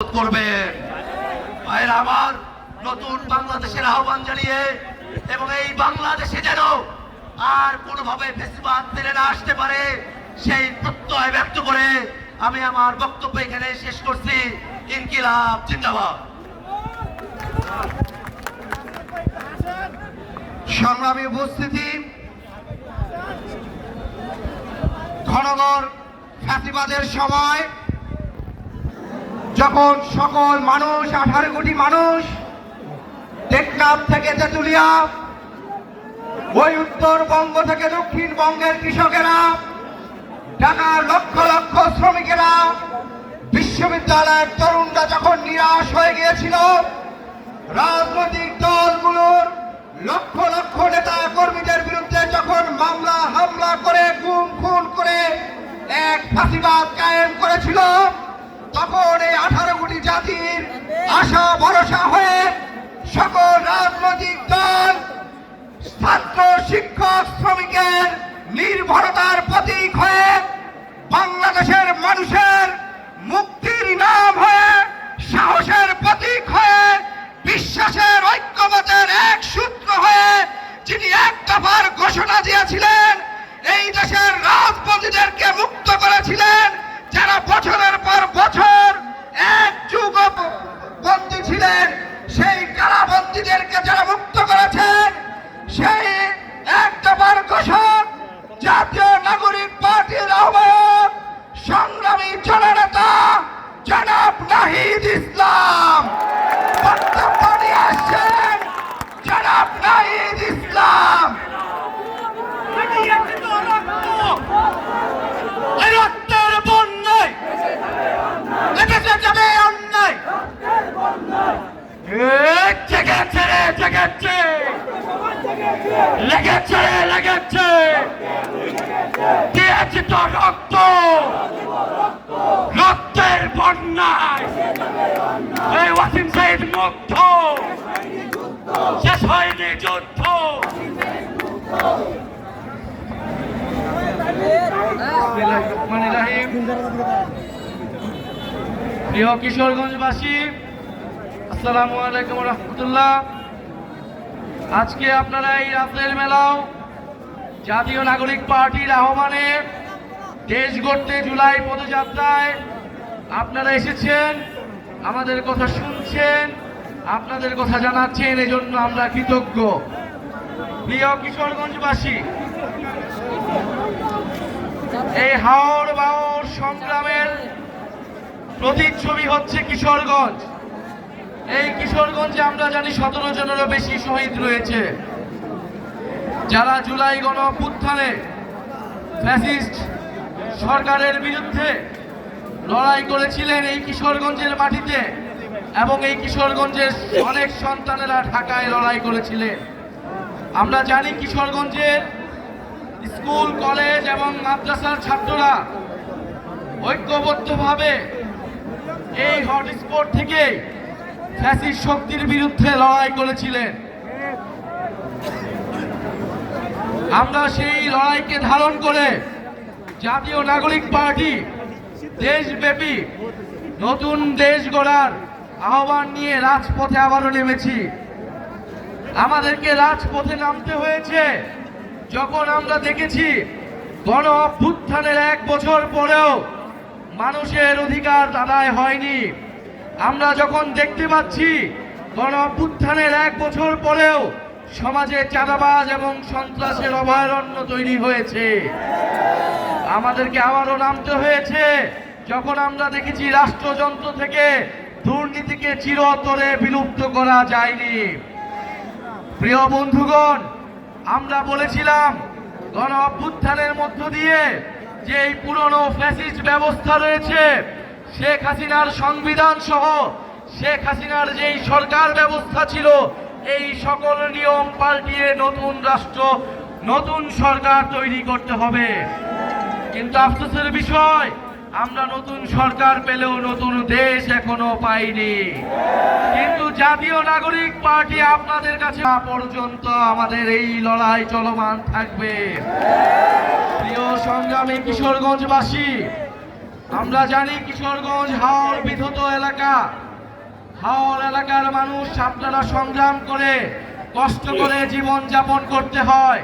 করবে। ভাইয়ের আমার নতুন বাংলাদেশের আহ্বান জানিয়ে এবং এই বাংলাদেশে যেন আর কোনোভাবে ফেসিবাদ ফিরে না আসতে পারে, সেই প্রত্যয় ব্যক্ত করে আমি আমার বক্তব্য এখানে শেষ করছি। ইনকিলাব, জিন্দাবাদ। সংগ্রামী উপস্থিতি ঘনগর ফ্যাসিবাদের সময় যখন সকল মানুষ, আঠারো কোটি মানুষ টেকনাফ থেকে তেতুলিয়া, ওই উত্তরবঙ্গ থেকে দক্ষিণবঙ্গের কৃষকেরা, ঢাকার লক্ষ লক্ষ শ্রমিকেরা, বিশ্ববিদ্যালয়ের তরুণরা যখন নিরাশ হয়ে গিয়েছিল, রাজনৈতিক দলগুলোর লক্ষ লক্ষ নেতা কর্মীদের বিরুদ্ধে যখন মামলা, হামলা করে গুম খুন করে এক ফাঁসিবাদ কায়েম করেছিল তখন এই আঠারো কোটি জাতির আশা ভরসা হয়ে সকল রাজনৈতিক দল, ছাত্র, শিক্ষক, শ্রমিকের নির্ভরতার প্রতীক হয়ে বাংলাদেশের মানুষের মুক্তির নাম হয়ে, সাহসের প্রতীক হয়ে, বিশ্বাসের ঐক্যমতের এক সূত্র হয়ে যিনি এক দফার ঘোষণা দিয়েছিলেন, এই দেশের রাজপন্থীদেরকে মুক্ত করেছিলেন, যারা বছরের আসছেন জনাব নাহিদ ইসলাম। রক্তের বন্যায় লেগেছে যাবে অন্যায়। জেগেছে রে জেগেছে লেগেছে লেগেছে। দিয়েছি তো রক্ত। রক্তের বন্যায়। এই ওয়াসিম সাইদ মুক্ত শেষ হয়নি যুদ্ধ রহমানির প্রিয় কিশোরগঞ্জবাসী, আসসালামু আলাইকুম রহমতুল্লাহ। আজকে আপনারা এই রাতের মেলাও জাতীয় নাগরিক পার্টির আহ্বানে দেশ গড়তে জুলাই পদযাত্রায় আপনারা এসেছেন, আমাদের কথা শুনছেন, আপনাদের কথা জানাচ্ছেন, এজন্য আমরা কৃতজ্ঞ। প্রিয় কিশোরগঞ্জবাসী এই হাওড় বাওড় সংগ্রামের প্রতিচ্ছবি হচ্ছে কিশোরগঞ্জ। এই কিশোরগঞ্জে আমরা জানি সতেরো জনেরও বেশি শহীদ রয়েছে। যারা জুলাই গণ অভ্যুত্থানে ফ্যাসিস্ট সরকারের বিরুদ্ধে লড়াই করেছিলেন এই কিশোরগঞ্জের মাটিতে এবং এই কিশোরগঞ্জের অনেক সন্তানেরা ঢাকায় লড়াই করেছিলেন। আমরা জানি কিশোরগঞ্জের স্কুল, কলেজ এবং মাদ্রাসার ছাত্ররা ঐক্যবদ্ধভাবে এই হটস্পট থেকে ফ্যাসিস্ট শক্তির বিরুদ্ধে লড়াই করেছিলেন। আমরা সেই লড়াইকে ধারণ করে জাতীয় নাগরিক পার্টি দেশব্যাপী নতুন দেশ গড়ার আহ্বান নিয়ে রাজপথে আবারও নেমেছি। আমাদেরকে রাজপথে নামতে হয়েছে। যখন আমরা দেখেছি গণ অভ্যুত্থানের এক বছর পরেও মানুষের অধিকার আদায় হয়নি, আমরা যখন দেখতে পাচ্ছি গণ অভ্যুত্থানের এক বছর পরেও সমাজে চাঁদাবাজ এবং সন্ত্রাসের অভয়ারণ্য তৈরি হয়েছে। আমাদেরকে আবারও নামতে হয়েছে, যখন আমরা দেখেছি রাষ্ট্রযন্ত্র থেকে দুর্নীতিকে চিরতরে বিলুপ্ত করা যায়নি। প্রিয় বন্ধুগণ আমরা বলেছিলাম গণ অভ্যুত্থানের মধ্য দিয়ে যে এই পুরনো ফ্যাসিস্ট ব্যবস্থা রয়েছে, শেখ হাসিনার সংবিধান সহ শেখ হাসিনার যেই সরকার ব্যবস্থা ছিল, এই সকল নিয়ম পাল্টিয়ে নতুন রাষ্ট্র, নতুন সরকার তৈরি করতে হবে। কিন্তু আফসোসের বিষয় আমরা নতুন সরকার পেলেও নতুন দেশ এখনও পাইনি। কিন্তু জাতীয় নাগরিক পার্টি আপনাদের কাছে পর্যন্ত আমাদের এই লড়াই চলমান থাকবে। প্রিয় সংগ্রামী কিশোরগঞ্জবাসী, আমরা জানি কিশোরগঞ্জ হাওড় বিধত এলাকা। হাওড় এলাকার মানুষ আপনারা সংগ্রাম করে, কষ্ট করে জীবন যাপন করতে হয়।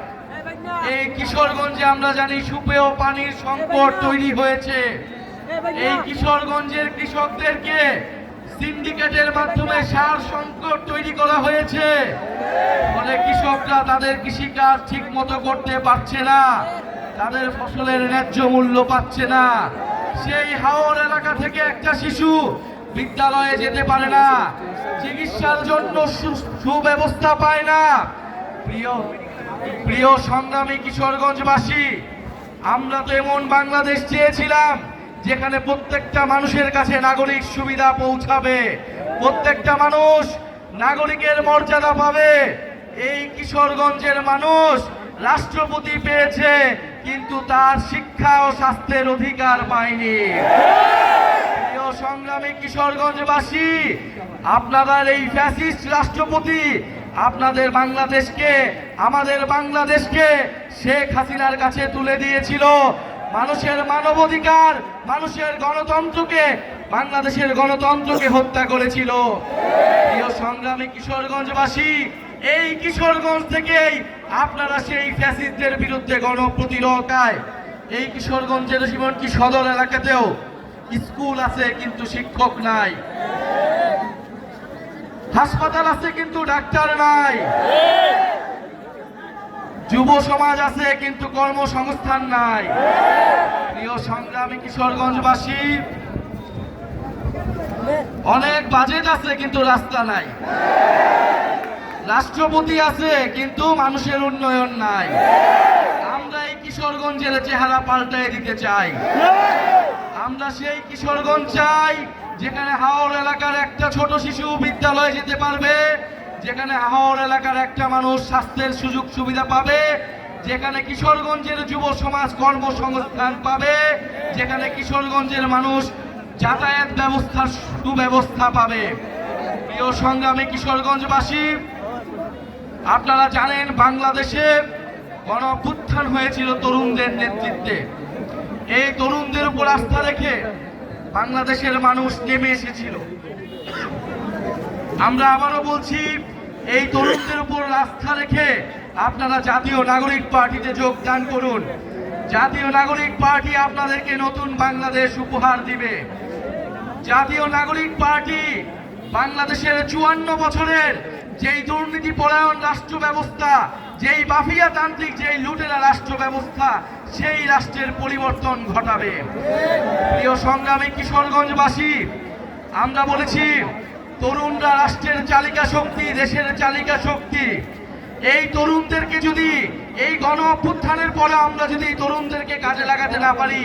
এই কিশোরগঞ্জে আমরা জানি সুপেয় পানির সংকট তৈরি হয়েছে। এই কিশোরগঞ্জের কৃষকদেরকে সিন্ডিকেটের মাধ্যমে সার সংকট তৈরি করা হয়েছে। ফলে কৃষকরা তাদের কৃষিকাজ ঠিক মতো করতে পারছে না, তাদের ফসলের ন্যায্য মূল্য পাচ্ছে না। সেই হাওর এলাকা থেকে একটা শিশু বিদ্যালয়ে যেতে পারে না, চিকিৎসার জন্য সুব্যবস্থা পায় না। প্রিয় প্রিয় সংগ্রামী কিশোরগঞ্জবাসী, আমরা তো এমন বাংলাদেশ চেয়েছিলাম যেখানে প্রত্যেকটা মানুষের কাছে নাগরিক সুবিধা পৌঁছাবে, প্রত্যেকটা মানুষ নাগরিকের মর্যাদা পাবে। এই কিশোরগঞ্জের মানুষ রাষ্ট্রপতি পেয়েছে, কিন্তু তার শিক্ষা ও স্বাস্থ্যের অধিকার পায়নি। প্রিয় সংগ্রামী কিশোরগঞ্জবাসী, আপনাদের এই ফ্যাসিস্ট রাষ্ট্রপতি আপনাদের বাংলাদেশকে, আমাদের বাংলাদেশকে শেখ হাসিনার কাছে তুলে দিয়েছিল। মানুষের মানবাধিকার, মানুষের গণতন্ত্রকে, বাংলাদেশের গণতন্ত্রকে হত্যা করেছিল। প্রিয় সংগ্রামী কিশোরগঞ্জবাসী, এই কিশোরগঞ্জ থেকেই আপনারা সেই ফ্যাসিস্টদের বিরুদ্ধে গণপ্রতিরোধায় এই কিশোরগঞ্জের জীবনকি সদর এলাকাতেও? স্কুল আছে কিন্তু শিক্ষক নাই। হাসপাতাল আছে কিন্তু ডাক্তার নাই। যুব সমাজ আছে, কিন্তু কর্মসংস্থান নাই। প্রিয় সংগ্রামী কিশোরগঞ্জবাসী, অনেক বাজেট আছে, কিন্তু রাস্তা নাই। রাষ্ট্রপতি আছে, কিন্তু মানুষের উন্নয়ন নাই। আমরা এই কিশোরগঞ্জের চেহারা পাল্টাই দিতে চাই। আমরা সেই কিশোরগঞ্জ চাই, যেখানে হাওড় এলাকার একটা ছোট শিশু বিদ্যালয়ে যেতে পারবে। যেখানে হাওড় এলাকার একটা মানুষ স্বাস্থ্যের সুযোগ সুবিধা পাবে, যেখানে কিশোরগঞ্জের যুব সমাজ কর্মসংস্থান পাবে, যেখানে কিশোরগঞ্জের মানুষ যাতায়াত ব্যবস্থার সুব্যবস্থা পাবে। প্রিয় সংগ্রামী কিশোরগঞ্জবাসী, আপনারা জানেন বাংলাদেশে গণ অভ্যুত্থান হয়েছিল তরুণদের নেতৃত্বে। এই তরুণদের উপর আস্থা রেখে বাংলাদেশের মানুষ নেমে এসেছিল। আমরা আবারও বলছি এই তরুণদের উপর আস্থা রেখে আপনারা জাতীয় নাগরিক পার্টিতে যোগদান করুন। জাতীয় নাগরিক পার্টি আপনাদেরকে নতুন বাংলাদেশ উপহার দিবে। জাতীয় নাগরিক পার্টি বাংলাদেশের চুয়ান্ন বছরের যেই দুর্নীতি পরায়ণ রাষ্ট্র ব্যবস্থা, যেই মাফিয়া তান্ত্রিক, যেই লুটেরা রাষ্ট্র ব্যবস্থা, সেই রাষ্ট্রের পরিবর্তন ঘটাবে। প্রিয় সংগ্রামী কিশোরগঞ্জবাসী, আমরা বলেছি তরুণরা রাষ্ট্রের চালিকা শক্তি, দেশের চালিকা শক্তি। এই তরুণদেরকে যদি এই গণ অভ্যুত্থানের পরে আমরা যদি তরুণদেরকে কাজে লাগাতে না পারি,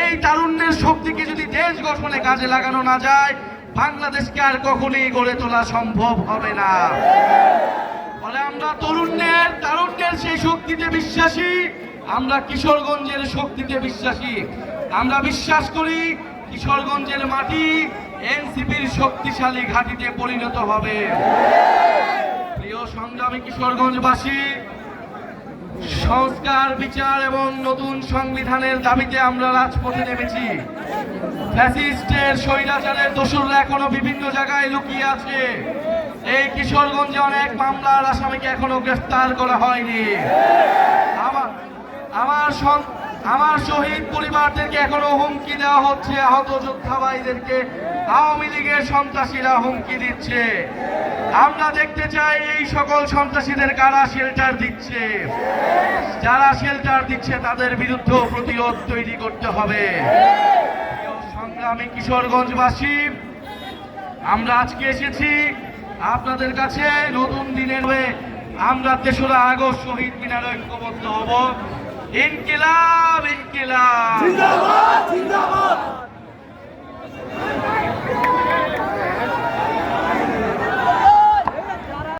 এই তারুণ্যের শক্তিকে যদি দেশ গঠনে কাজে লাগানো না যায়, বাংলাদেশকে আর কখনই গড়ে তোলা সম্ভব হবে না। ফলে আমরা তরুণের তারুণ্যের সেই শক্তিতে বিশ্বাসী, আমরা কিশোরগঞ্জের শক্তিতে বিশ্বাসী। আমরা বিশ্বাস করি কিশোরগঞ্জের মাটি এনসিপির শক্তিশালী ঘাঁটিতে পরিণত হবে। প্রিয় সংগ্রামী কিশোরগঞ্জবাসী, সংস্কার, বিচার এবং নতুন সংবিধানের দাবিতে আমরা রাজপথে নেমেছি। ফ্যাসিস্টের, স্বৈরাচারের দোসররা এখনও বিভিন্ন জায়গায় লুকিয়ে আছে। এই কিশোরগঞ্জে অনেক মামলার আসামিকে এখনও গ্রেফতার করা হয়নি। আমার আমার আমার শহীদ পরিবারদেরকে এখনও হুমকি দেওয়া হচ্ছে। আহত যোদ্ধা ভাইদেরকে আওয়ামী লীগের সন্ত্রাসীরা হুমকি দিচ্ছে। আমরা দেখতে চাই এই সকল সন্ত্রাসীদের কারা শেল্টার দিচ্ছে। যারা শেল্টার দিচ্ছে, তাদের বিরুদ্ধে প্রতিরোধ তৈরি করতে হবে। সংগ্রামী কিশোরগঞ্জবাসী, আমরা আজকে এসেছি আপনাদের কাছে নতুন দিনের হয়ে আমরা তেসরা আগস্ট শহীদ মিনার ঐক্যবদ্ধ হব। ইনকিলাব ইনকিলাব। জিন্দাবাদ জিন্দাবাদ।